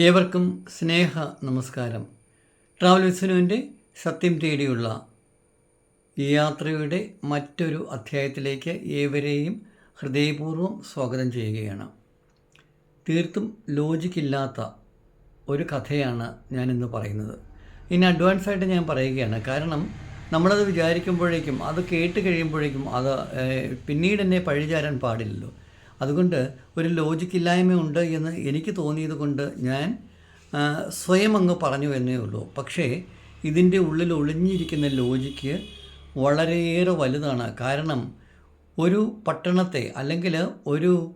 ഏവർക്കും സ്നേഹ നമസ്കാരം. ട്രാവൽ വിസ്നുവിന്റെ സത്യം തേടിയുള്ള യാത്രയുടെ മറ്റൊരു അധ്യായത്തിലേക്ക് ഏവരെയും ഹൃദയപൂർവം സ്വാഗതം ചെയ്യുകയാണ്. തീർത്തും ലോജിക്കില്ലാത്ത ഒരു കഥയാണ് ഞാനിന്ന് പറയുന്നത്. ഇനി അഡ്വാൻസ് ആയിട്ട് ഞാൻ പറയുകയാണ്. കാരണം നമ്മളത് വിചാരിക്കുമ്പോഴേക്കും അത് കേട്ട് കഴിയുമ്പോഴേക്കും അത് പിന്നീട് എന്നെ പഴിചാരാൻ പാടില്ലല്ലോ. അതുകൊണ്ട് ഒരു ലോജിക്കില്ലായ്മയുണ്ട് എന്ന് എനിക്ക് തോന്നിയത് കൊണ്ട് ഞാൻ സ്വയം അങ്ങ് പറഞ്ഞു എന്നേ ഉള്ളൂ. പക്ഷേ ഇതിന്റെ ഉള്ളിൽ ഒളിഞ്ഞിരിക്കുന്ന ലോജിക്ക് വളരെയേറെ വലുതാണ്. കാരണം ഒരു പട്ടണത്തെ അല്ലെങ്കിൽ ഒരു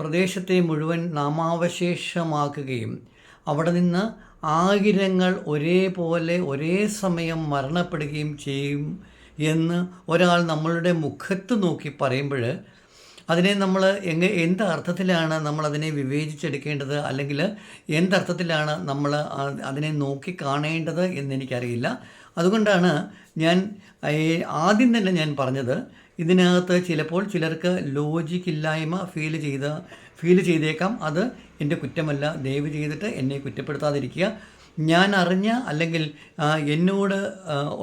പ്രദേശത്തെ മുഴുവൻ നാമാവശേഷമാക്കുകയും അവിടെ നിന്ന് ആയിരങ്ങൾ ഒരേപോലെ ഒരേ സമയം മരണപ്പെടുകയും ചെയ്യും എന്ന് ഒരാൾ നമ്മളുടെ മുഖത്ത് നോക്കി പറയുമ്പോൾ അതിനെ നമ്മൾ എങ്ങ എന്ത് അർത്ഥത്തിലാണ് നമ്മൾ അതിനെ വിവേചിച്ചെടുക്കേണ്ടത്? അല്ലെങ്കിൽ എന്തർത്ഥത്തിലാണ് നമ്മൾ അതിനെ നോക്കി കാണേണ്ടത് എന്നെനിക്കറിയില്ല. അതുകൊണ്ടാണ് ഞാൻ ആദ്യം തന്നെ ഞാൻ പറഞ്ഞത് ഇതിനകത്ത് ചിലപ്പോൾ ചിലർക്ക് ലോജിക് ഇല്ലായ്മ ഫീൽ ചെയ്ത് ഫീൽ ചെയ്തേക്കാം. അത് എന്റെ കുറ്റമല്ല. ദയവ് ചെയ്തിട്ട് എന്നെ കുറ്റപ്പെടുത്താതിരിക്കുക. ഞാൻ അറിഞ്ഞ അല്ലെങ്കിൽ എന്നോട്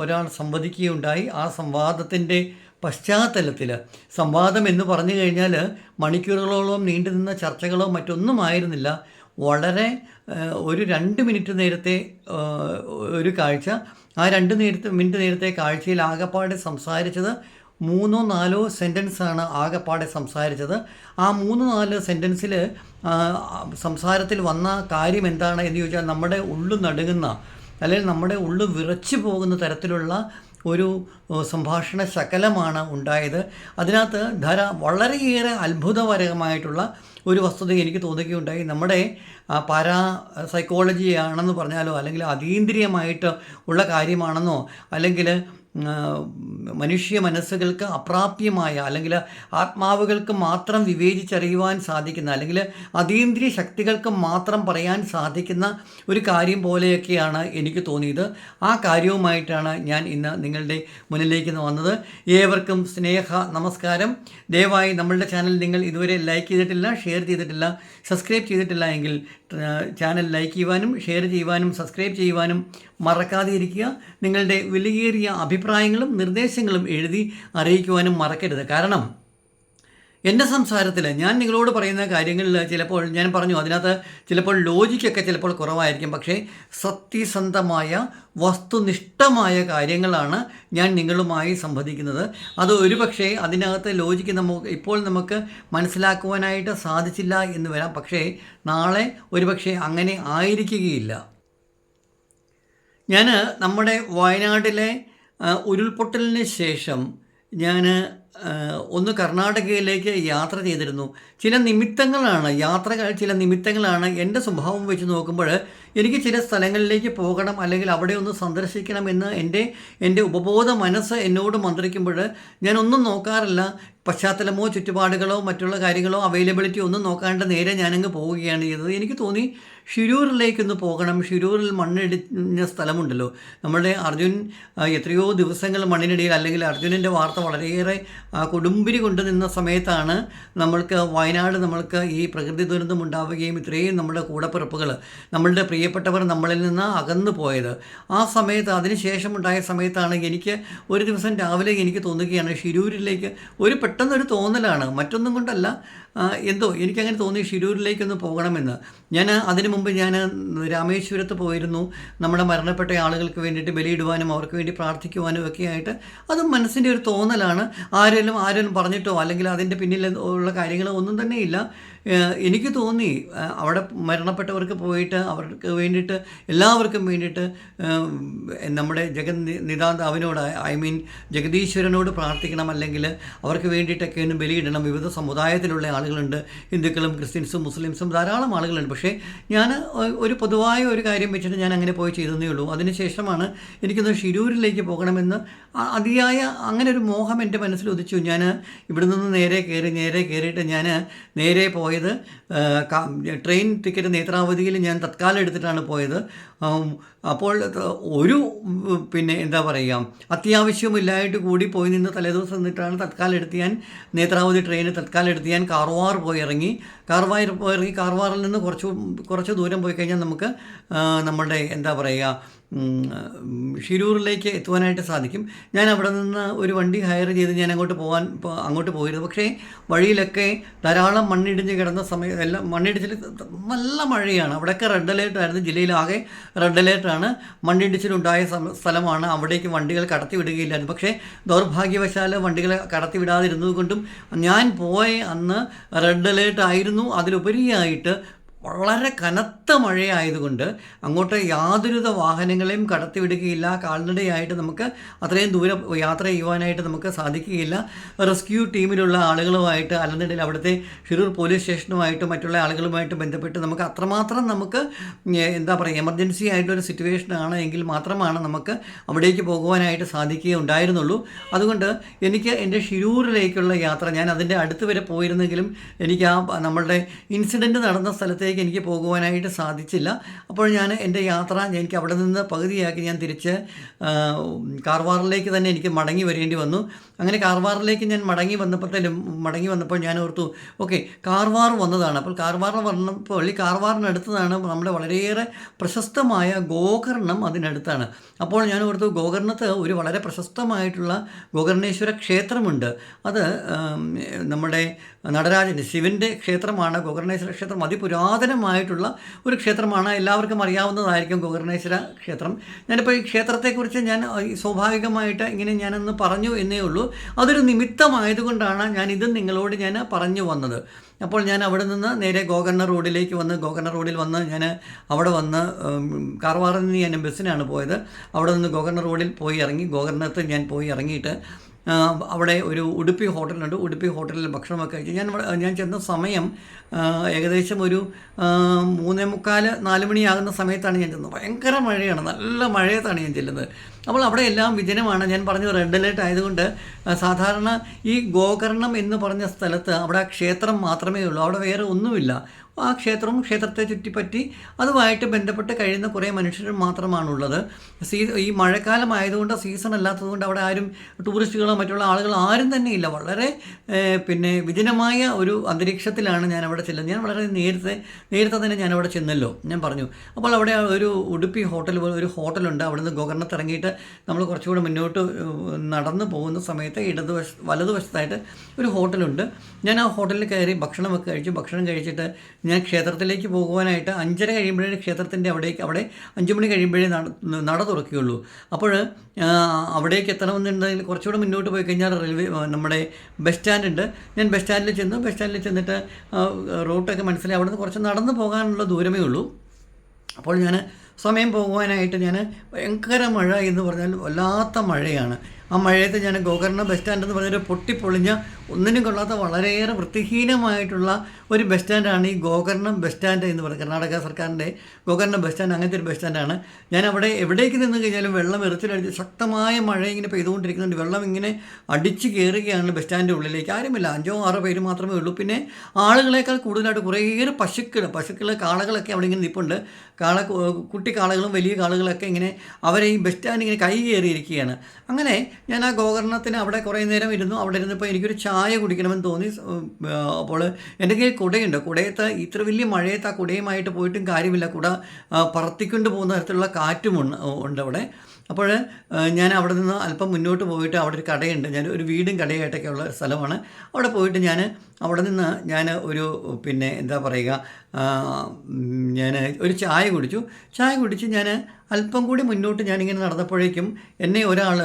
ഒരാൾ സംവദിക്കുകയുണ്ടായി. ആ സംവാദത്തിന്റെ പശ്ചാത്തലത്തിൽ സംവാദം എന്ന് പറഞ്ഞു കഴിഞ്ഞാൽ മണിക്കൂറുകളോളം നീണ്ടു നിന്ന ചർച്ചകളോ മറ്റൊന്നും ആയിരുന്നില്ല. വളരെ ഒരു രണ്ട് മിനിറ്റ് നേരത്തെ ഒരു കാഴ്ച. ആ രണ്ട് നേരത്തെ മിനിറ്റ് നേരത്തെ കാഴ്ചയിൽ ആകപ്പാടെ സംസാരിച്ചത് മൂന്നോ നാലോ സെന്റൻസാണ് ആകപ്പാടെ സംസാരിച്ചത്. ആ മൂന്ന് നാല് സെന്റൻസിൽ സംസാരത്തിൽ വന്ന കാര്യം എന്താണ് എന്ന് ചോദിച്ചാൽ നമ്മുടെ ഉള്ളു നടുങ്ങുന്ന അല്ലെങ്കിൽ നമ്മുടെ ഉള്ളു വിറച്ചു പോകുന്ന തരത്തിലുള്ള ഒരു സംഭാഷണ ശകലമാണ് ഉണ്ടായത്. അതിനകത്ത് ധാര വളരെയേറെ അത്ഭുതപരമായിട്ടുള്ള ഒരു വസ്തുത എനിക്ക് തോന്നുകയുണ്ടായി. നമ്മുടെ പാരാ സൈക്കോളജി ആണെന്ന് പറഞ്ഞാലോ അല്ലെങ്കിൽ അതീന്ദ്രിയമായിട്ട് ഉള്ള കാര്യമാണെന്നോ അല്ലെങ്കിൽ മനുഷ്യ മനസ്സുകൾക്ക് അപ്രാപ്യമായ അല്ലെങ്കിൽ ആത്മാവുകൾക്ക് മാത്രം വിവേചിച്ചറിയുവാൻ സാധിക്കുന്ന അല്ലെങ്കിൽ അതീന്ദ്രിയ ശക്തികൾക്ക് മാത്രം പറയാൻ സാധിക്കുന്ന ഒരു കാര്യം പോലെയൊക്കെയാണ് എനിക്ക് തോന്നിയത്. ആ കാര്യവുമായിട്ടാണ് ഞാൻ ഇന്ന് നിങ്ങളുടെ മുന്നിലേക്ക് വന്നത്. ഏവർക്കും സ്നേഹ നമസ്കാരം. ദയവായി നമ്മളുടെ ചാനൽ നിങ്ങൾ ഇതുവരെ ലൈക്ക് ചെയ്തിട്ടില്ല ഷെയർ ചെയ്തിട്ടില്ല സബ്സ്ക്രൈബ് ചെയ്തിട്ടില്ല എങ്കിൽ ചാനൽ ലൈക്ക് ചെയ്യുവാനും ഷെയർ ചെയ്യുവാനും സബ്സ്ക്രൈബ് ചെയ്യുവാനും മറക്കാതെ ഇരിക്കുക നിങ്ങളുടെ വിലയേറിയ അഭിപ്രായങ്ങളും നിർദ്ദേശങ്ങളും എഴുതി അറിയിക്കുവാനും മറക്കരുത്. കാരണം എന്റെ സംസാരത്തിൽ ഞാൻ നിങ്ങളോട് പറയുന്ന കാര്യങ്ങളിൽ ചിലപ്പോൾ ഞാൻ പറഞ്ഞു അതിനകത്ത് ചിലപ്പോൾ ലോജിക്കൊക്കെ ചിലപ്പോൾ കുറവായിരിക്കും. പക്ഷേ സത്യസന്ധമായ വസ്തുനിഷ്ഠമായ കാര്യങ്ങളാണ് ഞാൻ നിങ്ങളുമായി സംവദിക്കുന്നത്. അത് ഒരുപക്ഷേ അതിനകത്ത് ലോജിക്ക് നമുക്ക് ഇപ്പോൾ നമുക്ക് മനസ്സിലാക്കുവാനായിട്ട് സാധിച്ചില്ല എന്ന് വരാം. പക്ഷേ നാളെ ഒരുപക്ഷേ അങ്ങനെ ആയിരിക്കുകയില്ല. ഞാൻ നമ്മുടെ വയനാട്ടിലെ ഉരുൾപൊട്ടലിന് ശേഷം ഞാൻ ഒന്ന് കർണാടകയിലേക്ക് യാത്ര ചെയ്തിരുന്നു. ചില നിമിത്തങ്ങളാണ് യാത്രകൾ ചില നിമിത്തങ്ങളാണ് എന്റെ സ്വഭാവം വെച്ച് നോക്കുമ്പോൾ എനിക്ക് ചില സ്ഥലങ്ങളിലേക്ക് പോകണം അല്ലെങ്കിൽ അവിടെ ഒന്ന് സന്ദർശിക്കണം എന്ന് എന്റെ എന്റെ ഉപബോധ മനസ്സ് എന്നോട് മന്ത്രിക്കുമ്പോൾ ഞാനൊന്നും നോക്കാറില്ല. പശ്ചാത്തലമോ ചുറ്റുപാടുകളോ മറ്റുള്ള കാര്യങ്ങളോ അവൈലബിലിറ്റി ഒന്നും നോക്കാണ്ട് നേരെ ഞാനങ്ങ് പോവുകയാണ് ചെയ്തത്. എനിക്ക് തോന്നി ഷിരൂരിലേക്കൊന്ന് പോകണം. ഷിരൂറിൽ മണ്ണിടിഞ്ഞ സ്ഥലമുണ്ടല്ലോ. നമ്മുടെ അർജുൻ എത്രയോ ദിവസങ്ങൾ മണ്ണിനിടയിൽ അല്ലെങ്കിൽ അർജുനന്റെ വാർത്ത വളരെയേറെ കൊടുമ്പിരി കൊണ്ട് നിന്ന സമയത്താണ് നമ്മൾക്ക് വയനാട് നമ്മൾക്ക് ഈ പ്രകൃതി ദുരന്തം ഉണ്ടാവുകയും ഇത്രയും നമ്മുടെ കൂടപ്പിറപ്പുകൾ നമ്മളുടെ പ്രിയപ്പെട്ടവർ നമ്മളിൽ നിന്ന് അകന്നു പോയത്. ആ സമയത്ത് അതിനുശേഷം ഉണ്ടായ സമയത്താണ് എനിക്ക് ഒരു ദിവസം രാവിലെ എനിക്ക് തോന്നുകയാണ് ഷിരൂരിലേക്ക് ഒരു പെട്ടെന്നൊരു തോന്നലാണ്. മറ്റൊന്നും കൊണ്ടല്ല എന്തോ എനിക്കങ്ങനെ തോന്നി ഷിരൂരിലേക്കൊന്ന് പോകണമെന്ന്. ഞാൻ അതിനു മുമ്പ് ഞാൻ രാമേശ്വരത്ത് പോയിരുന്നു. നമ്മുടെ മരണപ്പെട്ട ആളുകൾക്ക് വേണ്ടിയിട്ട് ബലിയിടുവാനും അവർക്ക് വേണ്ടി പ്രാർത്ഥിക്കുവാനും ഒക്കെ ആയിട്ട് അത് മനസ്സിന്റെ ഒരു തോന്നലാണ്. ആരെങ്കിലും ആരെങ്കിലും പറഞ്ഞിട്ടോ അല്ലെങ്കിൽ അതിന്റെ പിന്നിൽ ഉള്ള കാര്യങ്ങളോ ഒന്നും തന്നെ ഇല്ല. എനിക്ക് തോന്നി അവിടെ മരണപ്പെട്ടവർക്ക് പോയിട്ട് അവർക്ക് വേണ്ടിയിട്ട് എല്ലാവർക്കും വേണ്ടിയിട്ട് നമ്മുടെ ജഗൻ നിതാന്ത് അവനോട് ഐ മീൻ ജഗദീശ്വരനോട് പ്രാർത്ഥിക്കണം അല്ലെങ്കിൽ അവർക്ക് വേണ്ടിയിട്ടൊക്കെ ഒന്ന് ബലിയിടണം. വിവിധ സമുദായത്തിലുള്ള ആളുകളുണ്ട് ഹിന്ദുക്കളും ക്രിസ്ത്യൻസും മുസ്ലിംസും ധാരാളം ആളുകളുണ്ട്. പക്ഷേ ഞാൻ ഒരു പൊതുവായ ഒരു കാര്യം വെച്ചിട്ട് ഞാൻ അങ്ങനെ പോയി ചെയ്തതേ ഉള്ളൂ. അതിനുശേഷമാണ് എനിക്കൊന്ന് ഷിരൂരിലേക്ക് പോകണമെന്ന് അതിയായ അങ്ങനെ ഒരു മോഹം എന്റെ മനസ്സിൽ ഉദിച്ചു. ഞാൻ ഇവിടെ നിന്ന് നേരെ കയറി നേരെ കയറിയിട്ട് ഞാൻ നേരെ പോയത്. ട്രെയിൻ ടിക്കറ്റ് നേത്രാവതിയിൽ ഞാൻ തത്കാലം എടുത്തിട്ടാണ് പോയത്. അപ്പോൾ ഒരു പിന്നെ എന്താ പറയുക അത്യാവശ്യമില്ലായിട്ട് കൂടി പോയി നിന്ന് തലേദിവസം നിന്നിട്ടാണ് തത്കാലം എടുത്ത് ഞാൻ നേത്രാവതി ട്രെയിന് തത്കാലം എടുത്ത് ഞാൻ കാർവാർ പോയി ഇറങ്ങി. കാർവാർ പോയി ഇറങ്ങി കാർവാറിൽ നിന്ന് കുറച്ച് കുറച്ച് ദൂരം പോയി കഴിഞ്ഞാൽ നമുക്ക് നമ്മുടെ എന്താ പറയുക ഷിരൂറിലേക്ക് എത്തുവാനായിട്ട് സാധിക്കും. ഞാൻ അവിടെ നിന്ന് ഒരു വണ്ടി ഹയർ ചെയ്ത് ഞാൻ അങ്ങോട്ട് പോകാൻ അങ്ങോട്ട് പോയിരുന്നു. പക്ഷേ വഴിയിലൊക്കെ ധാരാളം മണ്ണിടിഞ്ഞ് കിടന്ന സമയം എല്ലാം മണ്ണിടിച്ചിൽ നല്ല മഴയാണ്. അവിടെയൊക്കെ റെഡ് അലേർട്ടായിരുന്നു. ജില്ലയിലാകെ റെഡ് അലേർട്ടാണ്. മണ്ണിടിച്ചിലുണ്ടായ സ്ഥലമാണ് അവിടേക്ക് വണ്ടികൾ കടത്തി വിടുകയില്ലായിരുന്നു പക്ഷേ ദൗർഭാഗ്യവശാൽ വണ്ടികൾ കടത്തി വിടാതിരുന്നത് കൊണ്ടും ഞാൻ പോയ അന്ന് റെഡ് അലേർട്ട് ആയിരുന്നു അതിലുപരിയായിട്ട് വളരെ കനത്ത മഴയായതുകൊണ്ട് അങ്ങോട്ട് യാതൊരുവിധ വാഹനങ്ങളെയും കടത്തിവിടുകയില്ല. കാൽനടയായിട്ട് നമുക്ക് അത്രയും ദൂരം യാത്ര ചെയ്യുവാനായിട്ട് നമുക്ക് സാധിക്കുകയില്ല. റെസ്ക്യൂ ടീമിലുള്ള ആളുകളുമായിട്ട് അല്ലെന്നുണ്ടെങ്കിൽ അവിടുത്തെ ഷിരൂർ പോലീസ് സ്റ്റേഷനുമായിട്ട് മറ്റുള്ള ആളുകളുമായിട്ട് ബന്ധപ്പെട്ട് നമുക്ക് അത്രമാത്രം നമുക്ക് എന്താ പറയുക എമർജൻസി ആയിട്ടൊരു സിറ്റുവേഷൻ ആണ് എങ്കിൽ മാത്രമാണ് നമുക്ക് അവിടേക്ക് പോകുവാനായിട്ട് സാധിക്കുകയുണ്ടായിരുന്നുള്ളൂ അതുകൊണ്ട് എനിക്ക് എന്റെ ഷിരൂരിലേക്കുള്ള യാത്ര ഞാൻ അതിന്റെ അടുത്ത് വരെ പോയിരുന്നെങ്കിലും എനിക്ക് ആ നമ്മളുടെ ഇൻസിഡന്റ് നടന്ന സ്ഥലത്തേക്ക് എനിക്ക് പോകുവാനായിട്ട് സാധിച്ചില്ല. അപ്പോൾ ഞാൻ എന്റെ യാത്ര എനിക്ക് അവിടെ നിന്ന് പകുതിയാക്കി ഞാൻ തിരിച്ച് കാർവാറിലേക്ക് തന്നെ എനിക്ക് മടങ്ങി വരേണ്ടി വന്നു. അങ്ങനെ കാർവാറിലേക്ക് ഞാൻ മടങ്ങി വന്നപ്പോഴത്തേലും മടങ്ങി വന്നപ്പോൾ ഞാൻ ഓർത്തു ഓക്കെ കാർവാർ വന്നതാണ്. അപ്പോൾ കാർവാർ വന്നപ്പോൾ ഈ കാർവാറിനടുത്തതാണ് നമ്മുടെ വളരെയേറെ പ്രശസ്തമായ ഗോകർണം അതിനടുത്താണ്. അപ്പോൾ ഞാൻ ഓർത്തു ഗോകർണത്ത് ഒരു വളരെ പ്രശസ്തമായിട്ടുള്ള ഗോകർണേശ്വര ക്ഷേത്രമുണ്ട്. അത് നമ്മുടെ നടരാജൻ ശിവന്റെ ക്ഷേത്രമാണ്. ഗോകർണേശ്വര ക്ഷേത്രം അതിപുരാതനമായിട്ടുള്ള ഒരു ക്ഷേത്രമാണ്. എല്ലാവർക്കും അറിയാവുന്നതായിരിക്കും ഗോകർണേശ്വര ക്ഷേത്രം. ഞാനിപ്പോൾ ഈ ക്ഷേത്രത്തെക്കുറിച്ച് ഞാൻ സ്വാഭാവികമായിട്ട് ഇങ്ങനെ ഞാനൊന്ന് പറഞ്ഞു എന്നേ ഉള്ളൂ. അതൊരു നിമിത്തമായതുകൊണ്ടാണ് ഞാൻ ഇത് നിങ്ങളോട് ഞാൻ പറഞ്ഞു വന്നത്. അപ്പോൾ ഞാൻ അവിടെ നിന്ന് നേരെ ഗോകർണ റോഡിലേക്ക് വന്ന് ഗോകർണ റോഡിൽ വന്ന് ഞാൻ അവിടെ വന്ന് കാർവാറിൽ നിന്ന് ഞാൻ ബസ്സിനാണ് പോയത്. അവിടെ നിന്ന് ഗോകർണ റോഡിൽ പോയി ഇറങ്ങി ഗോകർണത്ത് ഞാൻ പോയി ഇറങ്ങിയിട്ട് അവിടെ ഒരു ഉടുപ്പി ഹോട്ടലുണ്ട്. ഉടുപ്പി ഹോട്ടലിൽ ഭക്ഷണമൊക്കെ കഴിച്ചു. ഞാൻ ഞാൻ ചെന്ന സമയം ഏകദേശം ഒരു മൂന്നേ മുക്കാൽ നാല് മണിയാകുന്ന സമയത്താണ് ഞാൻ ചെന്നത്. ഭയങ്കര മഴയാണ്. നല്ല മഴയത്താണ് ഞാൻ ചെല്ലുന്നത്. അപ്പോൾ അവിടെ എല്ലാം വിജനമാണ്. ഞാൻ പറഞ്ഞു റെഡ് അലേർട്ട് ആയതുകൊണ്ട് സാധാരണ ഈ ഗോകർണം എന്ന് പറഞ്ഞ സ്ഥലത്ത് അവിടെ ക്ഷേത്രം മാത്രമേ ഉള്ളൂ. അവിടെ വേറെ ഒന്നുമില്ല. ആ ക്ഷേത്രവും ക്ഷേത്രത്തെ ചുറ്റിപ്പറ്റി അതുമായിട്ട് ബന്ധപ്പെട്ട് കഴിയുന്ന കുറേ മനുഷ്യർ മാത്രമാണുള്ളത്. സീ ഈ മഴക്കാലം ആയതുകൊണ്ട് സീസൺ അല്ലാത്തതുകൊണ്ട് അവിടെ ആരും ടൂറിസ്റ്റുകളോ മറ്റുള്ള ആളുകൾ ആരും തന്നെ ഇല്ല. വളരെ പിന്നെ വിജനമായ ഒരു അന്തരീക്ഷത്തിലാണ് ഞാൻ അവിടെ ചെല്ലുന്നത്. ഞാൻ വളരെ നേരത്തെ നേരത്തെ തന്നെ ഞാൻ അവിടെ ചെന്നല്ലോ. ഞാൻ പറഞ്ഞു അപ്പോൾ അവിടെ ഒരു ഉടുപ്പി ഹോട്ടൽ പോലെ ഒരു ഹോട്ടലുണ്ട്. അവിടുന്ന് ഗോകർണത്ത് ഇറങ്ങിയിട്ട് നമ്മൾ കുറച്ചുകൂടെ മുന്നോട്ട് നടന്നു പോകുന്ന സമയത്ത് ഇടതുവശ വലതുവശത്തായിട്ട് ഒരു ഹോട്ടലുണ്ട്. ഞാൻ ആ ഹോട്ടലിൽ കയറി ഭക്ഷണമൊക്കെ കഴിച്ചു. ഭക്ഷണം കഴിച്ചിട്ട് ഞാൻ ക്ഷേത്രത്തിലേക്ക് പോകുവാനായിട്ട് അഞ്ചര കഴിയുമ്പോഴേ ക്ഷേത്രത്തിന്റെ അവിടേക്ക് അവിടെ അഞ്ച് മണി കഴിയുമ്പോഴേ നട തുറക്കുകയുള്ളൂ. അപ്പോൾ അവിടേക്ക് എത്തണമെന്നുണ്ടെങ്കിൽ കുറച്ചുകൂടെ മുന്നോട്ട് പോയി കഴിഞ്ഞാൽ റെയിൽവേ നമ്മുടെ ബസ് സ്റ്റാൻഡ് ഉണ്ട്. ഞാൻ ബസ് സ്റ്റാൻഡിൽ ചെന്നു. ബസ് സ്റ്റാൻഡിൽ ചെന്നിട്ട് റൂട്ടൊക്കെ മനസ്സിലായി. അവിടെ നിന്ന് കുറച്ച് നടന്ന് പോകാനുള്ള ദൂരമേ ഉള്ളൂ. അപ്പോൾ ഞാൻ സമയം പോകുവാനായിട്ട് ഞാൻ ഭയങ്കര മഴ എന്ന് പറഞ്ഞാൽ വല്ലാത്ത മഴയാണ്. ആ മഴയത്ത് ഞാൻ ഗോകർണ ബസ് സ്റ്റാൻഡ് എന്ന് പറഞ്ഞൊരു പൊട്ടിപ്പൊളിഞ്ഞ ഒന്നിനും കൊള്ളാത്ത വളരെയേറെ വൃത്തിഹീനമായിട്ടുള്ള ഒരു ബസ് സ്റ്റാൻഡാണ് ഈ ഗോകർണം ബസ് സ്റ്റാൻഡ് എന്ന് പറയുന്നത്. കർണാടക സർക്കാരിന്റെ ഗോകർണ ബസ് സ്റ്റാൻഡ് അങ്ങനത്തെ ഒരു ബസ് സ്റ്റാൻഡാണ് ഞാൻ അവിടെ എവിടേക്ക് നിന്ന് കഴിഞ്ഞാലും വെള്ളം എറുത്തിലടിച്ച് ശക്തമായ മഴ ഇങ്ങനെ പെയ്തുകൊണ്ടിരിക്കുന്നുണ്ട്. വെള്ളം ഇങ്ങനെ അടിച്ച് കയറുകയാണ് ബസ് സ്റ്റാൻഡിന്റെ ഉള്ളിലേക്ക്. ആരുമില്ല. അഞ്ചോ ആറോ പേര് മാത്രമേ ഉള്ളൂ. പിന്നെ ആളുകളേക്കാൾ കൂടുതലായിട്ട് കുറേയേറെ പശുക്കൾ പശുക്കൾ കാളകളൊക്കെ അവിടെ ഇങ്ങനെ നിൽപ്പുണ്ട് കാള കുട്ടി കാളകളും വലിയ കാളകളൊക്കെ ഇങ്ങനെ അവരെ ഈ ബസ് സ്റ്റാൻഡ് ഇങ്ങനെ കൈ കയറിയിരിക്കുകയാണ്. അങ്ങനെ ഞാൻ ആ ഗോകർണത്തിന് അവിടെ കുറേ നേരം ഇരുന്നു. അവിടെ ഇരുന്നപ്പോൾ എനിക്കൊരു ചായ കുടിക്കണമെന്ന് തോന്നി. അപ്പോൾ എന്റെ കയ്യിൽ കുടയുണ്ട്. കുടയത്ത് ഇത്ര വലിയ മഴയത്ത് ആ കുടയുമായിട്ട് പോയിട്ടും കാര്യമില്ല. കുട പറത്തിക്കൊണ്ട് പോകുന്ന തരത്തിലുള്ള കാറ്റും ഉണ്ട് ഉണ്ട് അവിടെ അപ്പോൾ ഞാൻ അവിടെ നിന്ന് അല്പം മുന്നോട്ട് പോയിട്ട് അവിടെ ഒരു കടയുണ്ട്. ഞാൻ ഒരു വീടും കടയായിട്ടൊക്കെ ഉള്ള സ്ഥലമാണ്. അവിടെ പോയിട്ട് ഞാൻ അവിടെ നിന്ന് ഞാൻ ഒരു പിന്നെ എന്താ പറയുക ഞാൻ ഒരു ചായ കുടിച്ചു. ചായ കുടിച്ച് ഞാൻ അല്പം കൂടി മുന്നോട്ട് ഞാനിങ്ങനെ നടന്നപ്പോഴേക്കും എന്നെ ഒരാൾ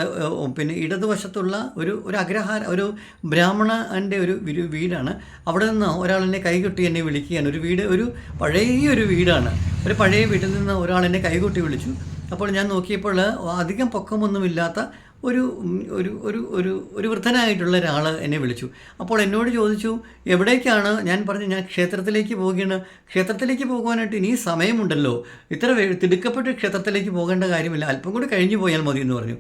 പിന്നെ ഇടതുവശത്തുള്ള ഒരു ഒരു അഗ്രഹാര ഒരു ബ്രാഹ്മണന്റെ ഒരു വീടാണ്. അവിടെ നിന്ന് ഒരാൾ എന്നെ കൈകൊട്ടി എന്നെ വിളിക്കുകയാണ്. ഒരു വീട് ഒരു പഴയ ഒരു വീടാണ്. ഒരു പഴയ വീട്ടിൽ നിന്ന് ഒരാൾ എന്നെ കൈകൊട്ടി വിളിച്ചു. അപ്പോൾ ഞാൻ നോക്കിയപ്പോൾ അധികം പൊക്കമൊന്നുമില്ലാത്ത ഒരു ഒരു ഒരു ഒരു ഒരു വൃദ്ധനായിട്ടുള്ള ഒരാൾ എന്നെ വിളിച്ചു. അപ്പോൾ എന്നോട് ചോദിച്ചു എവിടേക്കാണ്? ഞാൻ പറഞ്ഞു ഞാൻ ക്ഷേത്രത്തിലേക്ക് പോവുകയാണ്. ക്ഷേത്രത്തിലേക്ക് പോകുവാനായിട്ട് ഇനി സമയമുണ്ടല്ലോ. ഇത്ര തിടുക്കപ്പെട്ട് ക്ഷേത്രത്തിലേക്ക് പോകേണ്ട കാര്യമില്ല. അല്പം കൂടി കഴിഞ്ഞു പോയാൽ മതി എന്ന് പറഞ്ഞു.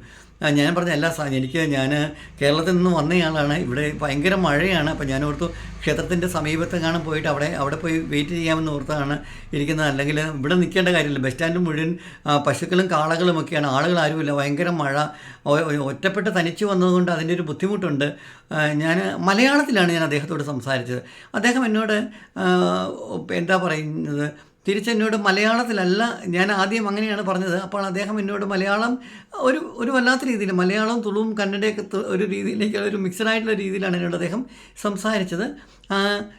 ഞാൻ പറഞ്ഞ എല്ലാ സാധനം എനിക്ക് ഞാൻ കേരളത്തിൽ നിന്ന് വന്നയാളാണ് ഇവിടെ ഭയങ്കര മഴയാണ്. അപ്പോൾ ഞാൻ ഓർത്തു ക്ഷേത്രത്തിന്റെ കാണാൻ പോയിട്ട് അവിടെ അവിടെ പോയി വെയിറ്റ് ചെയ്യാമെന്ന് ഓർത്താണ് ഇരിക്കുന്നത്. അല്ലെങ്കിൽ ഇവിടെ നിൽക്കേണ്ട കാര്യമില്ല. ബസ് സ്റ്റാൻഡ് മുഴുവൻ പശുക്കളും കാളകളും ഒക്കെയാണ്. ആളുകൾ ആരുമില്ല. ഭയങ്കര മഴ. ഒറ്റപ്പെട്ട് തനിച്ച് വന്നതുകൊണ്ട് അതിന്റെ ഒരു ബുദ്ധിമുട്ടുണ്ട്. ഞാൻ മലയാളത്തിലാണ് ഞാൻ അദ്ദേഹത്തോട് സംസാരിച്ചത്. അദ്ദേഹം എന്നോട് എന്താ പറയുന്നത്? തിരിച്ചെന്നോട് മലയാളത്തിലല്ല ഞാൻ ആദ്യം അങ്ങനെയാണ് പറഞ്ഞത്. അപ്പോൾ അദ്ദേഹം എന്നോട് മലയാളം ഒരു ഒരു വല്ലാത്ത രീതിയിൽ മലയാളവും തുളുവും കന്നഡയൊക്കെ ഒരു രീതിയിലേക്ക് ഒരു മിക്സഡ് ആയിട്ടുള്ള രീതിയിലാണ് എന്നോട് അദ്ദേഹം സംസാരിച്ചത്.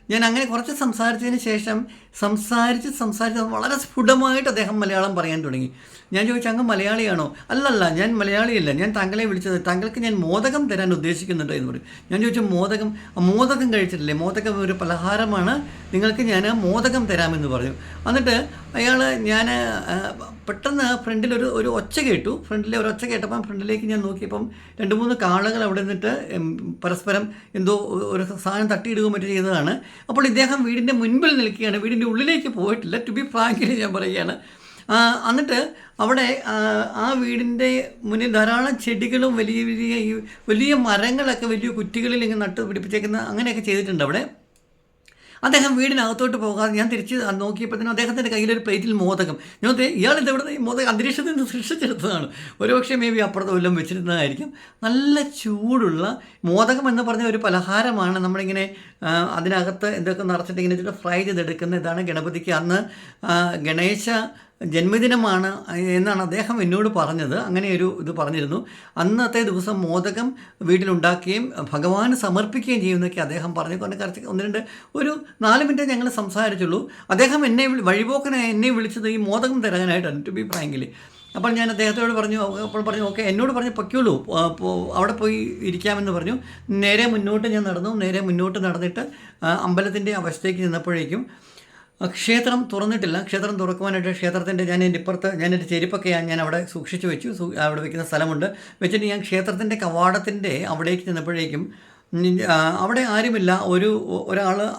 ഞാൻ അങ്ങനെ കുറച്ച് സംസാരിച്ചതിന് ശേഷം സംസാരിച്ച് സംസാരിച്ച് വളരെ സ്ഫുടമായിട്ട് അദ്ദേഹം മലയാളം പറയാൻ തുടങ്ങി. ഞാൻ ചോദിച്ചു അങ്ങ് മലയാളിയാണോ? അല്ലല്ല ഞാൻ മലയാളിയല്ല. ഞാൻ താങ്കളെ വിളിച്ചത് താങ്കൾക്ക് ഞാൻ മോദകം തരാൻ ഉദ്ദേശിക്കുന്നുണ്ട് എന്ന് പറയും ഞാൻ ചോദിച്ചു മോദകം മോദകം കഴിച്ചിട്ടില്ലേ? മോദകം ഒരു പലഹാരമാണ്. നിങ്ങൾക്ക് ഞാൻ മോദകം തരാമെന്ന് പറഞ്ഞു. എന്നിട്ട് അയാൾ ഞാൻ പെട്ടെന്ന് ഫ്രണ്ടിലൊരു ഒരു ഒച്ച കേട്ടു. ഫ്രണ്ടിലെ ഒരു ഒച്ച കേട്ടപ്പം ഫ്രണ്ടിലേക്ക് ഞാൻ നോക്കിയപ്പം രണ്ട് മൂന്ന് കാളകൾ അവിടെ നിന്നിട്ട് പരസ്പരം എന്തോ ഒരു സാധനം തട്ടിയിടുകയും മറ്റു ചെയ്തതാണ്. അപ്പോൾ ഇദ്ദേഹം വീടിന്റെ മുൻപിൽ നിൽക്കുകയാണ്. വീടിന്റെ ഉള്ളിലേക്ക് പോയിട്ടില്ല. ടു ബി ഫ്രാങ്കിലി ഞാൻ പറയുകയാണ്. എന്നിട്ട് അവിടെ ആ വീടിന്റെ മുന്നിൽ ധാരാളം ചെടികളും വലിയ വലിയ വലിയ മരങ്ങളൊക്കെ വലിയ കുറ്റികളിൽ ഇങ്ങനെ നട്ട് പിടിപ്പിച്ചേക്കുന്ന അങ്ങനെയൊക്കെ ചെയ്തിട്ടുണ്ട് അവിടെ. അദ്ദേഹം വീടിനകത്തോട്ട് പോകാതെ ഞാൻ തിരിച്ച് നോക്കിയപ്പോഴത്തേനും അദ്ദേഹത്തിന്റെ കയ്യിലൊരു പ്ലേറ്റിൽ മോദകം. ഞാൻ ഇയാൾ ഈ മോദകം അന്തരീക്ഷത്തിൽ നിന്ന് സൃഷ്ടിച്ചെടുത്തതാണ്. ഒരുപക്ഷെ മേ ബി അപ്പുറത്ത് വല്ലതും വെച്ചിരുന്നതായിരിക്കും. നല്ല ചൂടുള്ള മോദകം എന്ന് പറഞ്ഞ ഒരു പലഹാരമാണ് നമ്മളിങ്ങനെ അതിനകത്ത് എന്തൊക്കെ നിറച്ചിട്ട് ഇങ്ങനെ ഫ്രൈ ചെയ്തെടുക്കുന്ന ഇതാണ് ഗണപതിക്ക് അന്ന് ഗണേശ ജന്മദിനമാണ് എന്നാണ് അദ്ദേഹം എന്നോട് പറഞ്ഞത്. അങ്ങനെ ഒരു ഇത് പറഞ്ഞിരുന്നു. അന്നത്തെ ദിവസം മോദകം വീട്ടിലുണ്ടാക്കുകയും ഭഗവാന് സമർപ്പിക്കുകയും ചെയ്യുമെന്നൊക്കെ അദ്ദേഹം പറഞ്ഞു. കൊണ്ട് കുറച്ച് ഒന്ന് രണ്ട് ഒരു നാല് മിനിറ്റ് ഞങ്ങൾ സംസാരിച്ചുള്ളൂ. അദ്ദേഹം എന്നെ വഴിപോക്കനെ എന്നെ വിളിച്ചത് ഈ മോദകം തരാനായിട്ടാണ് ടു ബി ഫ്രാങ്കിലി അപ്പോൾ ഞാൻ അദ്ദേഹത്തോട് പറഞ്ഞു അപ്പോൾ പറഞ്ഞു ഓക്കെ എന്നോട് പറഞ്ഞു പൊയ്ക്കോളൂ. അവിടെ പോയി ഇരിക്കാമെന്ന് പറഞ്ഞു. നേരെ മുന്നോട്ട് ഞാൻ നടന്നു. നേരെ മുന്നോട്ട് നടന്നിട്ട് അമ്പലത്തിന്റെ അവസ്ഥയ്ക്ക് നിന്നപ്പോഴേക്കും ആ, ക്ഷേത്രം തുറന്നിട്ടില്ല. ക്ഷേത്രം തുറക്കുവാനായിട്ട് ക്ഷേത്രത്തിന്റെ ഞാൻ എന്റെ ഇപ്പുറത്ത് ഞാൻ എന്റെ ചെരുപ്പൊക്കെ ഞാൻ- അവിടെ സൂക്ഷിച്ചു വെച്ചു. അവിടെ വെക്കുന്ന സ്ഥലമുണ്ട്. വെച്ചിട്ട് ഞാൻ ക്ഷേത്രത്തിന്റെ കവാടത്തിന്റെ അവിടേക്ക് ചെന്നപ്പോഴേക്കും അവിടെ ആരുമില്ല. ഒരു ഒരാൾ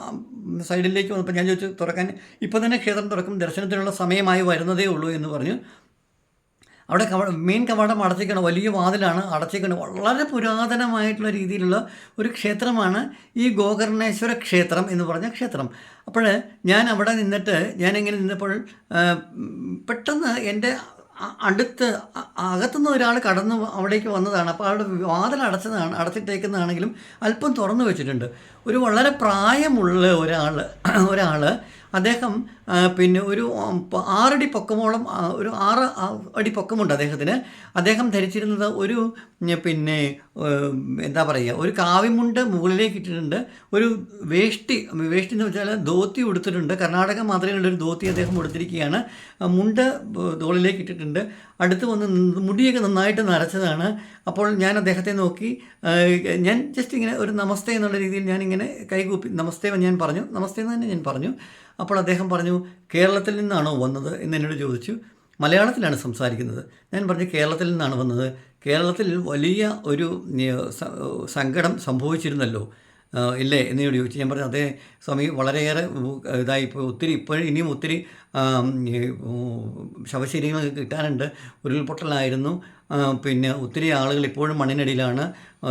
സൈഡിലേക്ക് വന്നപ്പോൾ ഞാൻ ചോദിച്ചു തുറക്കാൻ ഇപ്പോൾ തന്നെ ക്ഷേത്രം തുറക്കും. ദർശനത്തിനുള്ള സമയമായി വരുന്നതേ ഉള്ളൂ എന്ന് പറഞ്ഞു. അവിടെ മെയിൻ കവാടം അടച്ചിരിക്കണം വലിയ വാതിലാണ് അടച്ചിരിക്കുന്നത് വളരെ പുരാതനമായിട്ടുള്ള രീതിയിലുള്ള ഒരു ക്ഷേത്രമാണ് ഈ ഗോകർണേശ്വര ക്ഷേത്രം എന്ന് പറഞ്ഞ ക്ഷേത്രം. അപ്പോൾ ഞാൻ അവിടെ നിന്നിട്ട് ഞാനിങ്ങനെ നിന്നപ്പോൾ പെട്ടെന്ന് എന്റെ അടുത്ത് അകത്തുനിന്ന് ഒരാൾ കടന്ന് അവിടേക്ക് വന്നതാണ്. അപ്പോൾ അവിടെ വാതിൽ അടച്ചതാണ് അടച്ചിട്ടേക്കുന്നതാണെങ്കിലും അല്പം തുറന്നു വെച്ചിട്ടുണ്ട്. ഒരു വളരെ പ്രായമുള്ള ഒരാൾ ഒരാൾ അദ്ദേഹം പിന്നെ ഒരു ആറടി പൊക്കമോളം ഒരു ആറ് അടി പൊക്കമുണ്ട് അദ്ദേഹത്തിന്. അദ്ദേഹം ധരിച്ചിരുന്നത് ഒരു പിന്നെ എന്താ പറയുക ഒരു കാവിമുണ്ട് മുകളിലേക്ക് ഇട്ടിട്ടുണ്ട്. ഒരു വേഷ്ടി വേഷ്ടി എന്ന് വെച്ചാൽ ധോത്തി ഉടുത്തിട്ടുണ്ട്. കർണാടക മാത്രമേ ഒരു ധോത്തി അദ്ദേഹം ഉടുത്തിരിക്കുകയാണ്. മുണ്ട് തോളിലേക്ക് ഇട്ടിട്ടുണ്ട്. അടുത്ത് വന്ന് മുടിയൊക്കെ നന്നായിട്ട് നരച്ചതാണ്. അപ്പോൾ ഞാൻ അദ്ദേഹത്തെ നോക്കി ഞാൻ ജസ്റ്റ് ഇങ്ങനെ ഒരു നമസ്തേ എന്നുള്ള രീതിയിൽ ഞാനിങ്ങനെ കൈകൂപ്പി നമസ്തേ ഞാൻ പറഞ്ഞു നമസ്തേ എന്ന് തന്നെ ഞാൻ പറഞ്ഞു. അപ്പോൾ അദ്ദേഹം പറഞ്ഞു കേരളത്തിൽ നിന്നാണോ വന്നത്? എന്ന് എന്നോട് ചോദിച്ചു. മലയാളത്തിലാണ് സംസാരിക്കുന്നത്. ഞാൻ പറഞ്ഞു കേരളത്തിൽ നിന്നാണ് വന്നത്. കേരളത്തിൽ വലിയ ഒരു സങ്കടം സംഭവിച്ചിരുന്നല്ലോ. ഇല്ലേ? എന്നോട് ചോദിച്ചു. ഞാൻ പറഞ്ഞു അതേ സ്വാമി വളരെയേറെ ഇതായി ഇപ്പോൾ ഒത്തിരി ഇപ്പോഴും ഇനിയും ഒത്തിരി ഉ, കിട്ടാനുണ്ട്. ഉരുൾപൊട്ടലായിരുന്നു. പിന്നെ ഒത്തിരി ആളുകൾ ഇപ്പോഴും മണ്ണിനടിയിലാണ്.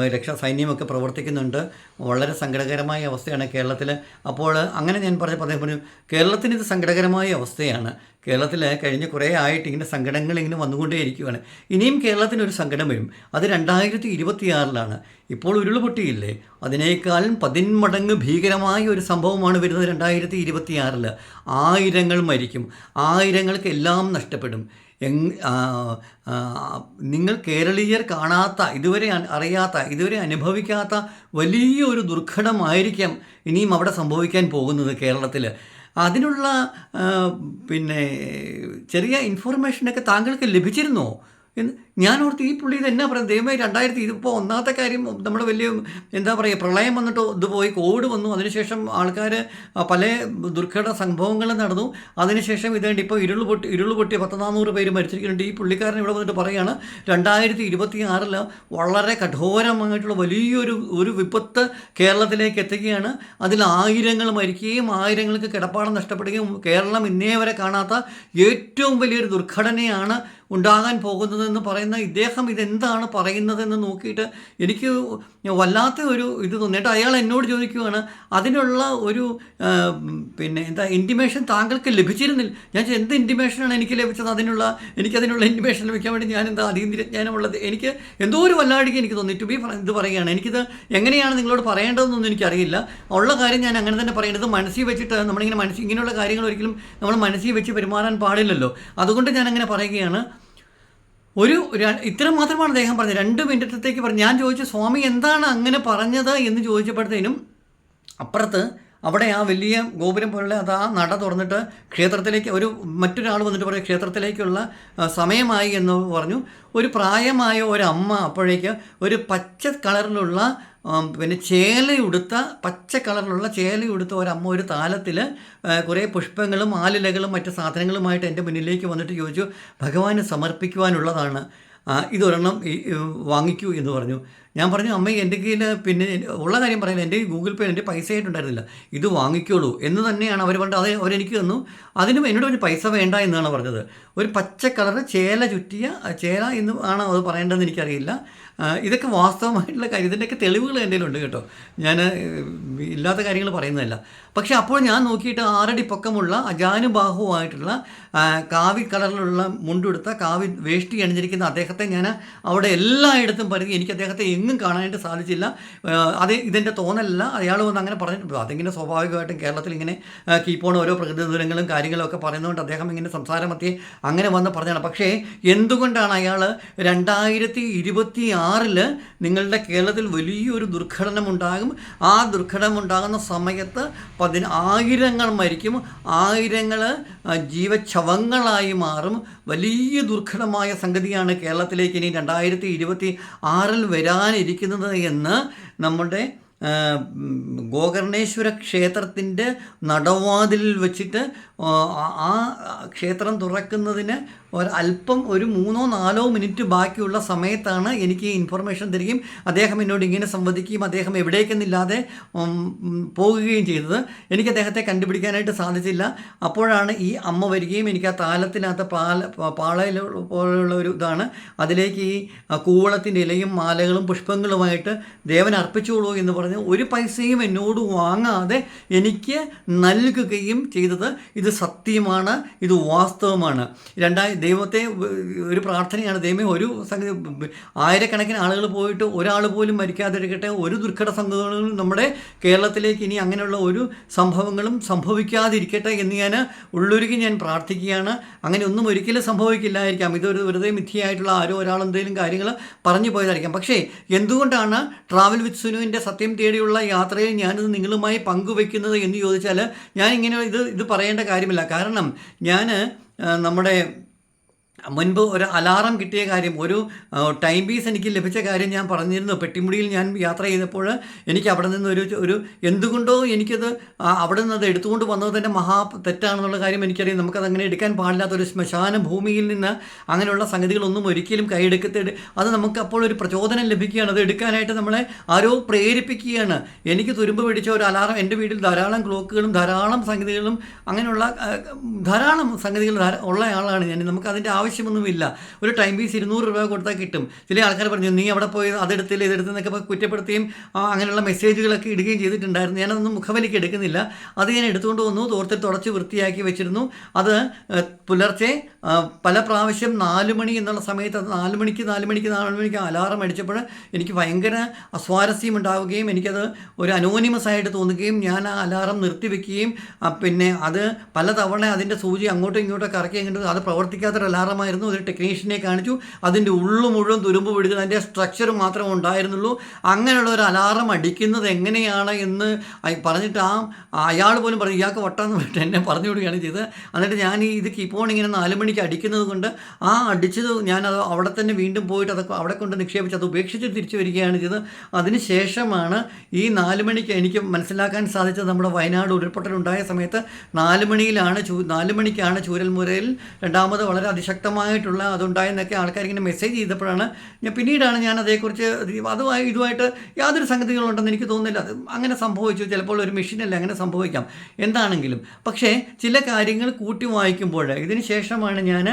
രക്ഷാ സൈന്യമൊക്കെ പ്രവർത്തിക്കുന്നുണ്ട്. വളരെ സങ്കടകരമായ അവസ്ഥയാണ് കേരളത്തിൽ അപ്പോൾ അങ്ങനെ ഞാൻ പറഞ്ഞ പറഞ്ഞു കേരളത്തിന് ഇത് സങ്കടകരമായ അവസ്ഥയാണ്. കേരളത്തിൽ കഴിഞ്ഞ കുറേ ആയിട്ട് ഇങ്ങനെ സങ്കടങ്ങൾ ഇങ്ങനെ വന്നുകൊണ്ടേയിരിക്കുകയാണ് ഇനിയും കേരളത്തിനൊരു സങ്കടം വരും. അത് രണ്ടായിരത്തി ഇരുപത്തിയാറിലാണ് ഇപ്പോൾ ഉരുളുപൊട്ടിയില്ലേ? അതിനേക്കാളും പതിന്മടങ്ങ് ഭീകരമായ ഒരു സംഭവമാണ് വരുന്നത് രണ്ടായിരത്തി ഇരുപത്തിയാറിൽ ആയിരങ്ങൾ മരിക്കും. ആയിരങ്ങൾക്ക് എല്ലാം നഷ്ടപ്പെടും നിങ്ങൾ കേരളീയർ കാണാത്ത ഇതുവരെ അറിയാത്ത ഇതുവരെ അനുഭവിക്കാത്ത വലിയൊരു ദുർഘടമായിരിക്കാം ഇനിയും അവിടെ സംഭവിക്കാൻ പോകുന്നത് കേരളത്തിൽ അതിനുള്ള പിന്നെ ചെറിയ ഇൻഫോർമേഷനൊക്കെ താങ്കൾക്ക് ലഭിച്ചിരുന്നോ? എന്ന് ഞാൻ ഓർത്ത് ഈ പുള്ളി ഇത് എന്നാ പറയുന്നത്? ദൈവമായി രണ്ടായിരത്തി ഇതിപ്പോൾ ഒന്നാമത്തെ കാര്യം നമ്മുടെ വലിയ എന്താ പറയുക പ്രളയം വന്നിട്ട് ഇത് പോയി കോവിഡ് വന്നു. അതിനുശേഷം ആൾക്കാർ പല ദുർഘട സംഭവങ്ങൾ നടന്നു. അതിനുശേഷം ഇതേണ്ടി ഇപ്പോൾ ഇരുൾ പൊട്ടി ഇരുൾ പൊട്ടി പത്ത് നാനൂറ് പേര് മരിച്ചിരിക്കുന്നുണ്ട്. ഈ പുള്ളിക്കാരൻ ഇവിടെ വന്നിട്ട് പറയുകയാണ് രണ്ടായിരത്തി ഇരുപത്തി ആറിൽ വളരെ കഠോരമായിട്ടുള്ള വലിയൊരു ഒരു വിപത്ത് കേരളത്തിലേക്ക് എത്തുകയാണ്. അതിൽ ആയിരങ്ങൾ മരിക്കുകയും ആയിരങ്ങൾക്ക് കിടപ്പാടം നഷ്ടപ്പെടുകയും കേരളം ഇന്നേ വരെ കാണാത്ത ഏറ്റവും വലിയൊരു ദുർഘടനയാണ് ഉണ്ടാകാൻ പോകുന്നതെന്ന് പറയുന്ന പറയുന്ന ഇദ്ദേഹം ഇതെന്താണ് പറയുന്നതെന്ന് നോക്കിയിട്ട് എനിക്ക് വല്ലാത്ത ഒരു ഇത് തോന്നിയിട്ട് അയാൾ എന്നോട് ചോദിക്കുവാണ് അതിനുള്ള ഒരു പിന്നെ എന്താ ഇന്റിമേഷൻ താങ്കൾക്ക് ലഭിച്ചിരുന്നില്ല. ഞാൻ എന്ത് ഇന്റിമേഷനാണ് എനിക്ക് ലഭിച്ചത്? അതിനുള്ള എനിക്കതിനുള്ള ഇന്റിമേഷൻ ലഭിക്കാൻ വേണ്ടി ഞാൻ എന്താ അതീന്ദ്രജ്ഞാനമുള്ളത് എനിക്ക് എന്തോ ഒരു വല്ലാടിക്ക് എനിക്ക് തോന്നി. ടു ബി ഇത് പറയുകയാണ്. എനിക്കിത് എങ്ങനെയാണ് നിങ്ങളോട് പറയേണ്ടതെന്നൊന്നും എനിക്കറിയില്ല. ഉള്ള കാര്യം ഞാൻ അങ്ങനെ തന്നെ പറയേണ്ടത് മനസ്സിൽ വെച്ചിട്ട് നമ്മളിങ്ങനെ മനസ്സിൽ ഇങ്ങനെയുള്ള കാര്യങ്ങൾ ഒരിക്കലും നമ്മൾ മനസ്സിൽ വെച്ച് പെരുമാറാൻ പാടില്ലല്ലോ. അതുകൊണ്ട് ഞാൻ അങ്ങനെ പറയുകയാണ് ഒരു ഇത്ര മാത്രമാണ് അദ്ദേഹം പറഞ്ഞത്. രണ്ട് മിനിറ്റത്തേക്ക് പറഞ്ഞു. ഞാൻ ചോദിച്ചു സ്വാമി എന്താണ് അങ്ങനെ പറഞ്ഞത്? എന്ന് ചോദിച്ചപ്പോഴത്തേനും അപ്പുറത്ത് അവിടെ ആ വലിയ ഗോപുരം പോലുള്ള അത് ആ നട തുറന്നിട്ട് ക്ഷേത്രത്തിലേക്ക് ഒരു മറ്റൊരാൾ വന്നിട്ട് പറയും ക്ഷേത്രത്തിലേക്കുള്ള സമയമായി എന്ന് പറഞ്ഞു. ഒരു പ്രായമായ ഒരു അമ്മ അപ്പോഴേക്ക് ഒരു പച്ച കളറിലുള്ള പിന്നെ ചേലയുടുത്ത പച്ച കളറിലുള്ള ചേലയുടുത്ത ഒരമ്മ ഒരു താലത്തിൽ കുറേ പുഷ്പങ്ങളും ആലിലകളും മറ്റ് സാധനങ്ങളുമായിട്ട് എന്റെ മുന്നിലേക്ക് വന്നിട്ട് ചോദിച്ചു ഭഗവാന് സമർപ്പിക്കുവാനുള്ളതാണ്. ഇതൊരെണ്ണം വാങ്ങിക്കൂ എന്ന് പറഞ്ഞു. ഞാൻ പറഞ്ഞു അമ്മ എന്റെ കയ്യിൽ പിന്നെ ഉള്ള കാര്യം പറയാൻ എന്റെ ഗൂഗിൾ പേ എന്റെ പൈസ ആയിട്ടുണ്ടായിരുന്നില്ല ഇത് വാങ്ങിക്കോളൂ. എന്ന് തന്നെയാണ് അവർ പറഞ്ഞത്. അത് അവരെനിക്ക് തന്നു. അതിനും എന്നോട് ഒരു പൈസ വേണ്ട എന്നാണ് പറഞ്ഞത്. ഒരു പച്ച കളർ ചേല ചുറ്റിയ ചേല എന്ന് ആണോ അത് പറയേണ്ടതെന്ന് എനിക്കറിയില്ല. ഇതൊക്കെ വാസ്തവമായിട്ടുള്ള കാര്യം. ഇതിന്റെയൊക്കെ തെളിവുകൾ എന്റെ ഉണ്ട് കേട്ടോ. ഞാൻ ഇല്ലാത്ത കാര്യങ്ങൾ പറയുന്നതല്ല. പക്ഷേ അപ്പോൾ ഞാൻ നോക്കിയിട്ട് ആറടി പൊക്കമുള്ള അജാനുബാഹുവായിട്ടുള്ള കാവി കളറിലുള്ള മുണ്ടെടുത്ത കാവി വേഷ്ടി അണിഞ്ഞിരിക്കുന്ന അദ്ദേഹത്തെ ഞാൻ അവിടെ എല്ലായിടത്തും പരതി. എനിക്ക് അദ്ദേഹത്തെ എങ്ങും കാണാനായിട്ട് സാധിച്ചില്ല. അത് ഇതിന്റെ തോന്നലല്ല. അയാൾ വന്ന് അങ്ങനെ പറഞ്ഞിട്ടുണ്ട് അതിങ്ങനെ സ്വാഭാവികമായിട്ടും കേരളത്തിൽ ഇങ്ങനെ കീപ്പോൺ ഓരോ പ്രകൃതി ദൂരങ്ങളും കാര്യങ്ങളും ഒക്കെ പറയുന്നതുകൊണ്ട് അദ്ദേഹം ഇങ്ങനെ സംസാരമധ്യേ അങ്ങനെ വന്ന് പറഞ്ഞതാണ്. പക്ഷേ എന്തുകൊണ്ടാണ് അയാൾ രണ്ടായിരത്തി ഇരുപത്തി ആറിൽ നിങ്ങളുടെ കേരളത്തിൽ വലിയൊരു ദുർഘടനം ഉണ്ടാകും ആ ദുർഘടനമുണ്ടാകുന്ന സമയത്ത് പതിന ആയിരങ്ങൾ മരിക്കും. ആയിരങ്ങൾ ജീവച്ഛവങ്ങളായി മാറും. വലിയ ദുർഘടമായ സംഗതിയാണ് കേരളത്തിലേക്ക് ഇനി രണ്ടായിരത്തി ഇരുപത്തി ആറിൽ വരാനിരിക്കുന്നത് എന്ന് നമ്മുടെ ഗോകർണേശ്വര ക്ഷേത്രത്തിന്റെ നടവാതിലിൽ വെച്ചിട്ട് ആ ക്ഷേത്രം തുറക്കുന്നതിന് ഒരല്പം ഒരു മൂന്നോ നാലോ മിനിറ്റ് ബാക്കിയുള്ള സമയത്താണ് എനിക്ക് ഇൻഫർമേഷൻ തരികയും അദ്ദേഹം എന്നോട് ഇങ്ങനെ സംവദിക്കുകയും അദ്ദേഹം എവിടേക്കെന്നില്ലാതെ പോകുകയും ചെയ്തത്. എനിക്ക് അദ്ദേഹത്തെ കണ്ടുപിടിക്കാനായിട്ട് സാധിച്ചില്ല. അപ്പോഴാണ് ഈ അമ്മ വരികയും എനിക്ക് ആ താലത്തിനകത്ത് പാല പാളയിൽ പോലുള്ള ഒരു ഇതാണ്. അതിലേക്ക് ഈ കൂവളത്തിന്റെ ഇലയും മാലകളും പുഷ്പങ്ങളുമായിട്ട് ദേവൻ അർപ്പിച്ചോളൂ എന്ന് പറഞ്ഞ് ഒരു പൈസയും എന്നോട് വാങ്ങാതെ എനിക്ക് നൽകുകയും ചെയ്തത്. ഇത് സത്യമാണ് ഇത് വാസ്തവമാണ്. രണ്ടായി ദൈവത്തെ ഒരു പ്രാർത്ഥനയാണ്. ദൈവം ഒരു സംഗതി ആയിരക്കണക്കിന് ആളുകൾ പോയിട്ട് ഒരാൾ പോലും മരിക്കാതിരിക്കട്ടെ. ഒരു ദുർഘട സംഗതികളും നമ്മുടെ കേരളത്തിലേക്ക് ഇനി അങ്ങനെയുള്ള ഒരു സംഭവങ്ങളും സംഭവിക്കാതിരിക്കട്ടെ എന്ന് ഞാൻ ഉള്ളൊരുക്കി ഞാൻ പ്രാർത്ഥിക്കുകയാണ്. അങ്ങനെ ഒന്നും ഒരിക്കലും സംഭവിക്കില്ലായിരിക്കാം. ഇതൊരു വെറുതെ മിഥ്യയായിട്ടുള്ള ആരോ ഒരാൾ എന്തെങ്കിലും കാര്യങ്ങൾ പറഞ്ഞു പോയതായിരിക്കാം. പക്ഷേ എന്തുകൊണ്ടാണ് ട്രാവൽ വിത്ത് സുനുവിന്റെ സത്യം തേടിയുള്ള യാത്രയിൽ ഞാനിത് നിങ്ങളുമായി പങ്കുവെക്കുന്നത് എന്ന് ചോദിച്ചാൽ ഞാൻ ഇങ്ങനെ ഇത് ഇത് പറയേണ്ട കാര്യമില്ല. കാരണം ഞാൻ നമ്മുടെ മുൻപ് ഒരു അലാറം കിട്ടിയ കാര്യം ഒരു ടൈം പീസ് എനിക്ക് ലഭിച്ച കാര്യം ഞാൻ പറഞ്ഞിരുന്നു. പെട്ടിമുടിയിൽ ഞാൻ യാത്ര ചെയ്തപ്പോൾ എനിക്ക് അവിടെ നിന്ന് ഒരു ഒരു എന്തുകൊണ്ടോ എനിക്കത് അവിടെ നിന്ന് അത് എടുത്തുകൊണ്ട് വന്നത് തന്നെ മഹാ തെറ്റാണെന്നുള്ള കാര്യം എനിക്കറിയാം. നമുക്കത് അങ്ങനെ എടുക്കാൻ പാടില്ലാത്ത ഒരു ശ്മശാന ഭൂമിയിൽ നിന്ന് അങ്ങനെയുള്ള സംഗതികളൊന്നും ഒരിക്കലും കൈയെടുക്കത്തെ അത് നമുക്ക് അപ്പോൾ ഒരു പ്രചോദനം ലഭിക്കുകയാണ്. അത് എടുക്കാനായിട്ട് നമ്മളെ ആരോ പ്രേരിപ്പിക്കുകയാണ്. എനിക്ക് തുരുമ്പ് പിടിച്ച ഒരു അലാറം എന്റെ വീട്ടിൽ ധാരാളം ക്ലോക്കുകളും ധാരാളം സംഗതികളും അങ്ങനെയുള്ള ധാരാളം സംഗതികൾ ഉള്ള ആളാണ് ഞാൻ. നമുക്ക് അതിന്റെ ആവശ്യമൊന്നുമില്ല. ഒരു ടൈം പീസ് ഇരുന്നൂറ് രൂപ കൊടുത്താൽ കിട്ടും. ചില ആൾക്കാർ പറഞ്ഞു നീ അവിടെ പോയി? അതെടുത്തില്ല? ഇതെടുത്തെന്നൊക്കെ എന്നൊക്കെ കുറ്റപ്പെടുത്തുകയും അങ്ങനെയുള്ള മെസ്സേജുകളൊക്കെ ഇടുകയും ചെയ്തിട്ടുണ്ടായിരുന്നു. ഞാനതൊന്നും മുഖവലിക്ക് എടുക്കുന്നില്ല. അത് ഞാൻ എടുത്തുകൊണ്ട് വന്നു തോർത്തിൽ തുടച്ച് വൃത്തിയാക്കി വെച്ചിരുന്നു. അത് പുലർച്ചെ പല പ്രാവശ്യം നാല് മണി എന്നുള്ള സമയത്ത് അത് നാല് മണിക്ക് നാല് മണിക്ക് നാല് മണിക്ക് അലാറം അടിച്ചപ്പോൾ എനിക്ക് ഭയങ്കര അസ്വാരസ്യം ഉണ്ടാവുകയും എനിക്കത് ഒരു അനോണിമസ് ആയിട്ട് തോന്നുകയും ഞാൻ ആ അലാറം നിർത്തിവെക്കുകയും പിന്നെ അത് പലതവണ അതിന്റെ സൂചി അങ്ങോട്ടും ഇങ്ങോട്ടും കറക്കി അങ്ങോട്ട് അത് പ്രവർത്തിക്കാത്തൊരു അലാറമായിരുന്നു ഒരു ടെക്നീഷ്യനെ കാണിച്ചു. അതിന്റെ ഉള്ളു മുഴുവൻ തുരുമ്പ് പിടിച്ചു അതിന്റെ സ്ട്രക്ചർ മാത്രം ഉണ്ടായിരുന്നുള്ളൂ. അങ്ങനെയുള്ള ഒരു അലാറം അടിക്കുന്നത് എങ്ങനെയാണ് എന്ന് പറഞ്ഞിട്ട് ആ അയാൾ പോലും പറഞ്ഞു ഇയാൾക്ക് വട്ടാന്ന് പറഞ്ഞിട്ട് എന്നെ പറഞ്ഞു വിടുകയാണ് ചെയ്തത്. എന്നിട്ട് ഞാൻ ഈ ഇത് കീപ്പോൺ ഇങ്ങനെ നാല് മണിക്ക് അടിക്കുന്നത് കൊണ്ട് ആ അടിച്ചത് ഞാനത് അവിടെ തന്നെ വീണ്ടും പോയിട്ട് അതൊക്കെ അവിടെ കൊണ്ട് നിക്ഷേപിച്ച് അത് ഉപേക്ഷിച്ച് തിരിച്ചു വരികയാണ് ചെയ്തത്. അതിന് ശേഷമാണ് ഈ നാല് മണിക്ക് എനിക്ക് മനസ്സിലാക്കാൻ സാധിച്ചത് നമ്മുടെ വയനാട് ഉരുൾപൊട്ടലുണ്ടായ സമയത്ത് നാല് മണിയിലാണ് ചൂ നാല് മണിക്കാണ് ചൂരൽമുരയിൽ രണ്ടാമത് വളരെ അതിശക്തമായ ശക്തമായിട്ടുള്ള അതുണ്ടായെന്നൊക്കെ ആൾക്കാർ ഇങ്ങനെ മെസ്സേജ് ചെയ്തപ്പോഴാണ് ഞാൻ പിന്നീടാണ് ഞാൻ അതേക്കുറിച്ച് അതുമായി ഇതുമായിട്ട് യാതൊരു സംഗതികളുണ്ടെന്ന് എനിക്ക് തോന്നുന്നില്ല. അത് അങ്ങനെ സംഭവിച്ചു. ചിലപ്പോൾ ഒരു മെഷീനല്ല അങ്ങനെ സംഭവിക്കാം. എന്താണെങ്കിലും. പക്ഷേ ചില കാര്യങ്ങൾ കൂട്ടി വായിക്കുമ്പോൾ ഇതിന് ശേഷമാണ് ഞാൻ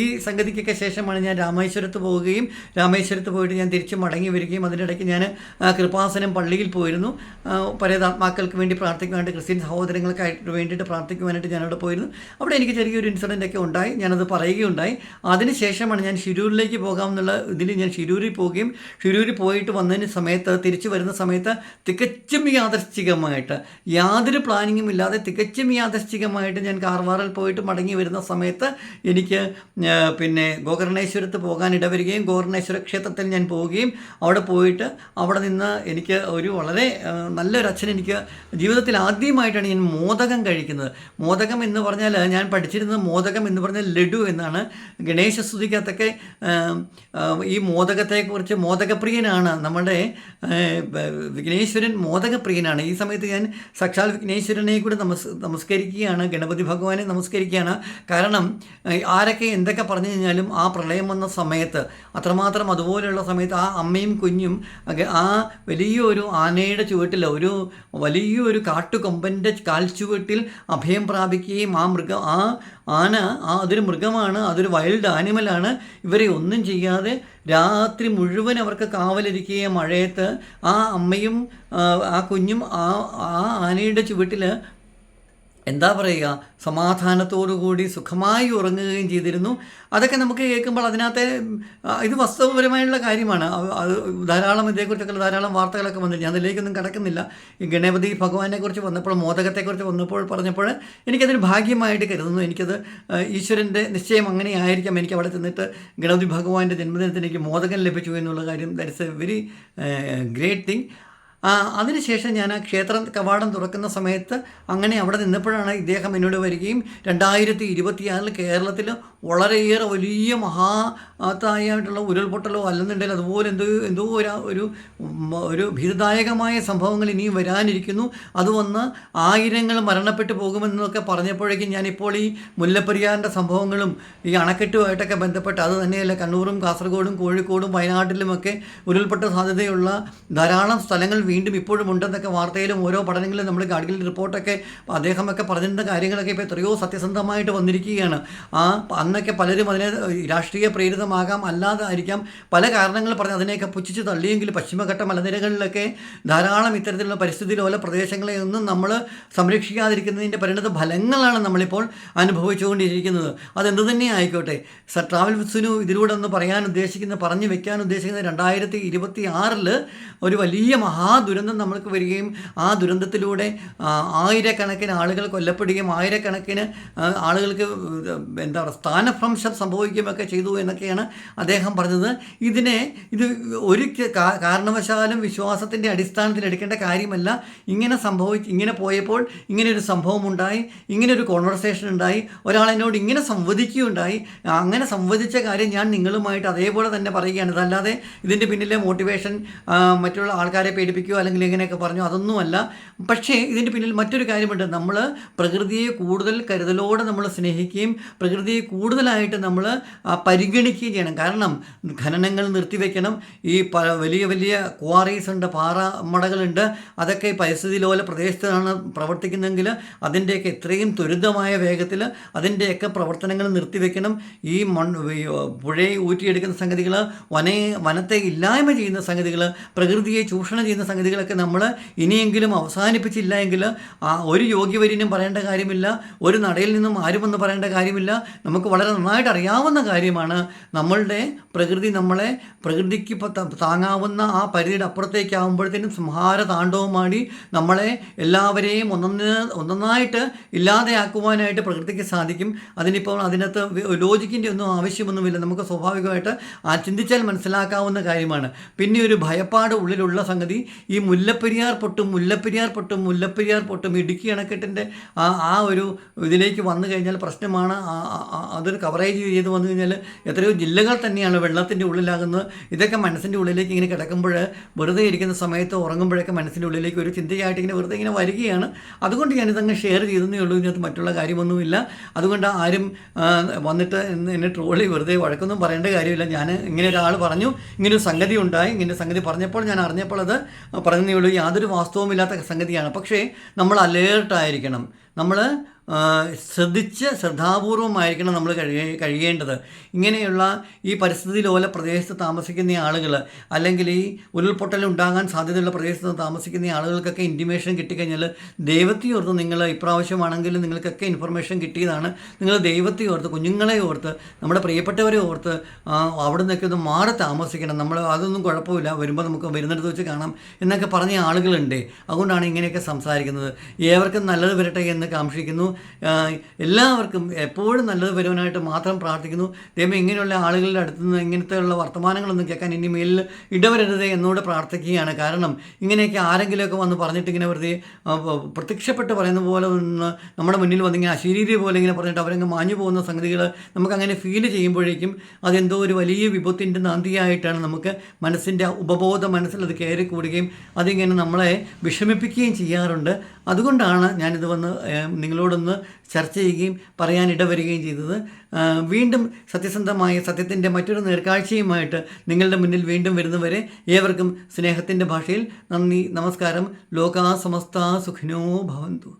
ഈ സംഗതിക്കൊക്കെ ശേഷമാണ് ഞാൻ രാമേശ്വരത്ത് പോവുകയും രാമേശ്വരത്ത് പോയിട്ട് ഞാൻ തിരിച്ച് മടങ്ങി വരികയും അതിനിടയ്ക്ക് ഞാൻ കൃപാസനം പള്ളിയിൽ പോയിരുന്നു. പരേതാത്മാക്കൾക്ക് വേണ്ടി പ്രാർത്ഥിക്കുവാനായിട്ട് ക്രിസ്ത്യൻ സഹോദരങ്ങൾക്കായിട്ട് വേണ്ടിയിട്ട് പ്രാർത്ഥിക്കുവാനായിട്ട് ഞാനവിടെ പോയിരുന്നു. അവിടെ എനിക്ക് ചെറിയൊരു ഇൻസിഡന്റ് ഒക്കെ ഉണ്ടായി ഞാനത് പറയുകയുണ്ടായി. അതിനുശേഷമാണ് ഞാൻ ഷിരൂരിലേക്ക് പോകാമെന്നുള്ള ഇതിൽ ഞാൻ ഷിരൂരിൽ പോവുകയും ഷിരൂരിൽ പോയിട്ട് വന്നതിന് സമയത്ത് തിരിച്ചു വരുന്ന സമയത്ത് തികച്ചും യാദർശികമായിട്ട് യാതൊരു പ്ലാനിങ്ങും ഇല്ലാതെ തികച്ചും യാദർശികമായിട്ട് ഞാൻ കാർവാറിൽ പോയിട്ട് മടങ്ങി വരുന്ന സമയത്ത് എനിക്ക് പിന്നെ ഗോകർണേശ്വരത്ത് പോകാൻ ഇടവരികയും ഗോകർണേശ്വര ക്ഷേത്രത്തിൽ ഞാൻ പോവുകയും അവിടെ പോയിട്ട് അവിടെ നിന്ന് എനിക്ക് ഒരു വളരെ നല്ലൊരു അച്ഛൻ എനിക്ക് ജീവിതത്തിൽ ആദ്യമായിട്ടാണ് ഞാൻ മോദകം കഴിക്കുന്നത്. മോദകം എന്ന് പറഞ്ഞാൽ ഞാൻ പഠിച്ചിരുന്നത് മോദകം എന്ന് പറഞ്ഞാൽ ലഡു എന്നാണ് ഗണേശ സ്തുതിക്കകത്തൊക്കെ ഈ മോദകത്തെക്കുറിച്ച് മോദകപ്രിയനാണ് നമ്മുടെ വിഘ്നേശ്വരൻ മോദകപ്രിയനാണ്. ഈ സമയത്ത് ഞാൻ സാക്ഷാൽ വിഘ്നേശ്വരനെ കൂടെ നമസ് നമസ്കരിക്കുകയാണ് ഗണപതി ഭഗവാനെ നമസ്കരിക്കുകയാണ്. കാരണം ആരൊക്കെ എന്തൊക്കെ പറഞ്ഞു കഴിഞ്ഞാലും ആ പ്രളയം വന്ന സമയത്ത് അത്രമാത്രം അതുപോലെയുള്ള സമയത്ത് ആ അമ്മയും കുഞ്ഞും ആ വലിയൊരു ആനയുടെ ചുവട്ടിൽ ഒരു വലിയൊരു കാട്ടുകൊമ്പന്റെ കാൽച്ചുവട്ടിൽ അഭയം പ്രാപിക്കുകയും ആ മൃഗം ആ ആന ആ അതൊരു മൃഗമാണ് അതൊരു വൈൽഡ് ആനിമലാണ് ഇവരെ ഒന്നും ചെയ്യാതെ രാത്രി മുഴുവൻ അവർക്ക് കാവലിരിക്കുകയും മഴയത്ത് ആ അമ്മയും ആ കുഞ്ഞും ആ ആ ആനയുടെ ചുവട്ടിൽ എന്താ പറയുക? സമാധാനത്തോടുകൂടി സുഖമായി ഉറങ്ങുകയും ചെയ്തിരുന്നു. അതൊക്കെ നമുക്ക് കേൾക്കുമ്പോൾ അതിനകത്തെ ഇത് വസ്തുപരമായുള്ള കാര്യമാണ്. അത് ധാരാളം ഇതേക്കുറിച്ചൊക്കെ ധാരാളം വാർത്തകളൊക്കെ വന്നില്ല. ഞാൻ അതിലേക്കൊന്നും കിടക്കുന്നില്ല. ഈ ഗണപതി ഭഗവാനെക്കുറിച്ച് വന്നപ്പോൾ മോദകത്തെക്കുറിച്ച് വന്നപ്പോൾ പറഞ്ഞപ്പോൾ എനിക്കതൊരു ഭാഗ്യമായിട്ട് കരുതുന്നു. എനിക്കത് ഈശ്വരന്റെ നിശ്ചയം അങ്ങനെ ആയിരിക്കാം. എനിക്ക് അവിടെ ചെന്നിട്ട് ഗണപതി ഭഗവാന്റെ ജന്മദിനത്തിന് എനിക്ക് മോദകം ലഭിച്ചു എന്നുള്ള കാര്യം that's a very great thing അതിനുശേഷം ഞാൻ ആ ക്ഷേത്രം കവാടം തുറക്കുന്ന സമയത്ത് അങ്ങനെ അവിടെ നിന്നപ്പോഴാണ് ഇദ്ദേഹം എന്നോട് വരികയും രണ്ടായിരത്തി ഇരുപത്തിയാറിൽ കേരളത്തിൽ വളരെയേറെ വലിയ മഹാത്തായിട്ടുള്ള ഉരുൾപൊട്ടലോ അല്ലെന്നുണ്ടെങ്കിൽ അതുപോലെ എന്തോ എന്തോ ഒരു ഒരു ഒരു ഭീതദായകമായ സംഭവങ്ങൾ ഇനിയും വരാനിരിക്കുന്നു. അത് വന്ന് ആയിരങ്ങൾ മരണപ്പെട്ടു പോകുമെന്നൊക്കെ പറഞ്ഞപ്പോഴേക്കും ഞാനിപ്പോൾ ഈ മുല്ലപ്പെരിയാറിന്റെ സംഭവങ്ങളും ഈ അണക്കെട്ടുമായിട്ടൊക്കെ ബന്ധപ്പെട്ട് അത് തന്നെയല്ല കണ്ണൂരും കാസർഗോഡും കോഴിക്കോടും വയനാട്ടിലുമൊക്കെ ഉരുൾപൊട്ട സാധ്യതയുള്ള ധാരാളം സ്ഥലങ്ങൾ വീണ്ടും ഇപ്പോഴും ഉണ്ടെന്നൊക്കെ വാർത്തയിലും ഓരോ പഠനങ്ങളിലും നമ്മൾ ഗാഡ്ഗിൽ റിപ്പോർട്ടൊക്കെ അദ്ദേഹമൊക്കെ പറഞ്ഞിരുന്ന കാര്യങ്ങളൊക്കെ ഇപ്പോൾ എത്രയോ സത്യസന്ധമായിട്ട് വന്നിരിക്കുകയാണ്. ആ അന്നൊക്കെ പലരും അതിനെ രാഷ്ട്രീയ പ്രേരിതമാകാം അല്ലാതെ ആയിരിക്കാം. പല കാരണങ്ങൾ പറഞ്ഞ് അതിനെയൊക്കെ പുച്ഛിച്ച് തള്ളിയെങ്കിൽ പശ്ചിമഘട്ട മലനിരകളിലൊക്കെ ധാരാളം ഇത്തരത്തിലുള്ള പരിസ്ഥിതി ലോല പ്രദേശങ്ങളെ ഒന്നും നമ്മൾ സംരക്ഷിക്കാതിരിക്കുന്നതിന്റെ പരിണിത ഫലങ്ങളാണ് നമ്മളിപ്പോൾ അനുഭവിച്ചുകൊണ്ടിരിക്കുന്നത്. അതെന്ത് തന്നെ ആയിക്കോട്ടെ. സർ ട്രാവൽ വിസിനു ഇതിലൂടെ ഒന്ന് പറയാൻ ഉദ്ദേശിക്കുന്ന പറഞ്ഞു വെക്കാൻ ഉദ്ദേശിക്കുന്ന രണ്ടായിരത്തി ഇരുപത്തി ആറിൽ ഒരു വലിയ മഹാ ദുരന്തം നമ്മൾക്ക് വരികയും ആ ദുരന്തത്തിലൂടെ ആയിരക്കണക്കിന് ആളുകൾ കൊല്ലപ്പെടുകയും ആയിരക്കണക്കിന് ആളുകൾക്ക് എന്താ പറയുക സ്ഥാനഭ്രംശം സംഭവിക്കുകയൊക്കെ ചെയ്തു എന്നൊക്കെയാണ് അദ്ദേഹം പറഞ്ഞത്. ഇതിനെ ഇത് ഒരു കാരണവശാലും വിശ്വാസത്തിന്റെ അടിസ്ഥാനത്തിൽ എടുക്കേണ്ട കാര്യമല്ല. ഇങ്ങനെ സംഭവിച്ച് ഇങ്ങനെ പോയപ്പോൾ ഇങ്ങനെ ഒരു സംഭവം ഉണ്ടായി ഇങ്ങനെ ഒരു കോൺവെർസേഷൻ ഉണ്ടായി ഒരാൾ എന്നോട് ഇങ്ങനെ സംവദിക്കുകയുണ്ടായി. അങ്ങനെ സംവദിച്ച കാര്യം ഞാൻ നിങ്ങളുമായിട്ട് അതേപോലെ തന്നെ പറയുകയാണ്. അതല്ലാതെ ഇതിന്റെ പിന്നിലെ മോട്ടിവേഷൻ മറ്റുള്ള ആൾക്കാരെ പേടിപ്പിക്കുകയോ അല്ലെങ്കിൽ ഇങ്ങനെയൊക്കെ പറഞ്ഞു അതൊന്നുമല്ല. പക്ഷേ ഇതിന്റെ പിന്നിൽ മറ്റൊരു കാര്യമുണ്ട്. നമ്മൾ പ്രകൃതിയെ കൂടുതൽ കരുതലോടെ നമ്മൾ സ്നേഹിക്കുകയും പ്രകൃതിയെ കൂടുതലായിട്ട് നമ്മൾ പരിഗണിക്കുകയും ചെയ്യണം. കാരണം ഖനനങ്ങൾ നിർത്തിവെക്കണം. ഈ വലിയ വലിയ ക്വാറീസ് ഉണ്ട് പാറ മടകളുണ്ട്. അതൊക്കെ പരിസ്ഥിതി ലോല പ്രദേശത്താണ് പ്രവർത്തിക്കുന്നതെങ്കിൽ അതിന്റെയൊക്കെ എത്രയും ത്വരിതമായ വേഗത്തിൽ അതിന്റെയൊക്കെ പ്രവർത്തനങ്ങൾ നിർത്തിവെക്കണം. ഈ മൺ പുഴയെ ഊറ്റിയെടുക്കുന്ന സംഗതികൾ വനേ വനത്തെ ഇല്ലായ്മ ചെയ്യുന്ന സംഗതികൾ പ്രകൃതിയെ ചൂഷണം ചെയ്യുന്ന സംഗതികളൊക്കെ നമ്മൾ ഇനിയെങ്കിലും അവസാനിപ്പിച്ചില്ല എങ്കിൽ ഒരു യോഗ്യവരിനും പറയേണ്ട കാര്യമില്ല ഒരു നടയിൽ നിന്നും ആരും എന്ന് പറയേണ്ട കാര്യമില്ല. നമുക്ക് വളരെ നന്നായിട്ട് അറിയാവുന്ന കാര്യമാണ് നമ്മളുടെ പ്രകൃതി നമ്മളെ പ്രകൃതിക്ക് താങ്ങാവുന്ന ആ പരിധിയുടെ അപ്പുറത്തേക്കാവുമ്പോഴത്തേനും സംഹാര താണ്ഡവുമാടി നമ്മളെ എല്ലാവരെയും ഒന്നൊന്ന് ഒന്നൊന്നായിട്ട് ഇല്ലാതെയാക്കുവാനായിട്ട് പ്രകൃതിക്ക് സാധിക്കും. അതിനിപ്പോൾ അതിനകത്ത് ലോജിക്കിന്റെ ഒന്നും ആവശ്യമൊന്നുമില്ല. നമുക്ക് സ്വാഭാവികമായിട്ട് ആ ചിന്തിച്ചാൽ മനസ്സിലാക്കാവുന്ന കാര്യമാണ്. പിന്നെ ഒരു ഭയപ്പാട് ഉള്ളിലുള്ള സംഗതി ഈ മുല്ലപ്പെരിയാർ പൊട്ടും മുല്ലപ്പെരിയാർ പൊട്ടും മുല്ലപ്പെരിയാർ പൊട്ടും ഇടുക്കി അണക്കെട്ടിന്റെ ആ ആ ഒരു ഇതിലേക്ക് വന്നു കഴിഞ്ഞാൽ പ്രശ്നമാണ്. അതൊരു കവറേജ് ചെയ്ത് വന്നു കഴിഞ്ഞാൽ എത്രയോ ജില്ലകൾ തന്നെയാണ് വെള്ളത്തിന്റെ ഉള്ളിലാകുന്നത്. ഇതൊക്കെ മനസ്സിന്റെ ഉള്ളിലേക്ക് ഇങ്ങനെ കിടക്കുമ്പോൾ വെറുതെ ഇരിക്കുന്ന സമയത്ത് ഉറങ്ങുമ്പോഴൊക്കെ മനസ്സിന്റെ ഉള്ളിലേക്ക് ഒരു ചിന്തയായിട്ട് ഇങ്ങനെ വെറുതെ ഇങ്ങനെ വരികയാണ്. അതുകൊണ്ട് ഞാനിതങ്ങ് ഷെയർ ചെയ്തെന്നേ ഉള്ളൂ. ഇതിനകത്ത് മറ്റുള്ള കാര്യമൊന്നുമില്ല. അതുകൊണ്ട് ആരും വന്നിട്ട് എന്നെ ട്രോളി വെറുതെ വഴക്കൊന്നും പറയേണ്ട കാര്യമില്ല. ഞാൻ ഇങ്ങനെ ഒരാൾ പറഞ്ഞു. ഇങ്ങനെ ഒരു സംഗതി ഉണ്ടായി. ഇങ്ങനെ സംഗതി പറഞ്ഞപ്പോൾ ഞാൻ അറിഞ്ഞപ്പോൾ അത് പറഞ്ഞതേ ഉള്ളൂ യാതൊരു വാസ്തവമില്ലാത്ത സംഗതിയാണ്. പക്ഷേ നമ്മൾ അലേർട്ടായിരിക്കണം നമ്മൾ ശ്രദ്ധിച്ച് ശ്രദ്ധാപൂർവമായിരിക്കണം നമ്മൾ കഴിയ കഴിയേണ്ടത്. ഇങ്ങനെയുള്ള ഈ പരിസ്ഥിതി ലോല പ്രദേശത്ത് താമസിക്കുന്ന ആളുകൾ അല്ലെങ്കിൽ ഈ ഉരുൾപൊട്ടൽ ഉണ്ടാകാൻ സാധ്യതയുള്ള പ്രദേശത്ത് താമസിക്കുന്ന ആളുകൾക്കൊക്കെ ഇന്റിമേഷൻ കിട്ടിക്കഴിഞ്ഞാൽ ദൈവത്തെ ഓർത്ത് നിങ്ങൾ ഇപ്രാവശ്യമാണെങ്കിൽ നിങ്ങൾക്കൊക്കെ ഇൻഫർമേഷൻ കിട്ടിയതാണ്. നിങ്ങൾ ദൈവത്തെ ഓർത്ത് കുഞ്ഞുങ്ങളെ ഓർത്ത് നമ്മുടെ പ്രിയപ്പെട്ടവരെ ഓർത്ത് അവിടെ നിന്നൊക്കെ ഒന്ന് മാറി താമസിക്കണം. നമ്മൾ അതൊന്നും കുഴപ്പമില്ല. വരുമ്പോൾ നമുക്ക് വരുന്നിടത്ത് വെച്ച് കാണാം എന്നൊക്കെ പറഞ്ഞ ആളുകളുണ്ട്. അതുകൊണ്ടാണ് ഇങ്ങനെയൊക്കെ സംസാരിക്കുന്നത്. ഏവർക്കും നല്ലത് വരട്ടെ എന്ന് കാക്ഷിക്കുന്നു. എല്ലാവർക്കും എപ്പോഴും നല്ലത് വരുവാനായിട്ട് മാത്രം പ്രാർത്ഥിക്കുന്നു. ദൈവം ഇങ്ങനെയുള്ള ആളുകളുടെ അടുത്ത് നിന്ന് ഇങ്ങനത്തെയുള്ള വർത്തമാനങ്ങളൊന്നും കേൾക്കാൻ ഇനി മേലിൽ ഇടവരരുത് എന്നോട് പ്രാർത്ഥിക്കുകയാണ്. കാരണം ഇങ്ങനെയൊക്കെ ആരെങ്കിലുമൊക്കെ വന്ന് പറഞ്ഞിട്ട് ഇങ്ങനെ വെറുതെ പ്രത്യക്ഷപ്പെട്ട് പറയുന്ന പോലെ ഒന്ന് നമ്മുടെ മുന്നിൽ വന്നിങ്ങനെ അശരീരി പോലെ ഇങ്ങനെ പറഞ്ഞിട്ട് അവരങ്ങ് മാഞ്ഞു പോകുന്ന സംഗതികൾ നമുക്കങ്ങനെ ഫീൽ ചെയ്യുമ്പോഴേക്കും അതെന്തോ ഒരു വലിയ വിപത്തിന്റെ നാന്തിയായിട്ടാണ് നമുക്ക് മനസ്സിന്റെ ഉപബോധ മനസ്സിൽ അത് കയറി കൂടുകയും അതിങ്ങനെ നമ്മളെ വിഷമിപ്പിക്കുകയും ചെയ്യാറുണ്ട്. അതുകൊണ്ടാണ് ഞാനിത് വന്ന് നിങ്ങളോടൊന്ന് ചർച്ച ചെയ്യുകയും പറയാൻ ഇടവരികയും ചെയ്തത്. വീണ്ടും സത്യസന്ധമായ സത്യത്തിന്റെ മറ്റൊരു നേർക്കാഴ്ചയുമായിട്ട് നിങ്ങളുടെ മുന്നിൽ വീണ്ടും വരുന്നവരെ ഏവർക്കും സ്നേഹത്തിന്റെ ഭാഷയിൽ നന്ദി നമസ്കാരം. ലോകാ സമസ്ത സുഖിനോ ഭവന്തു.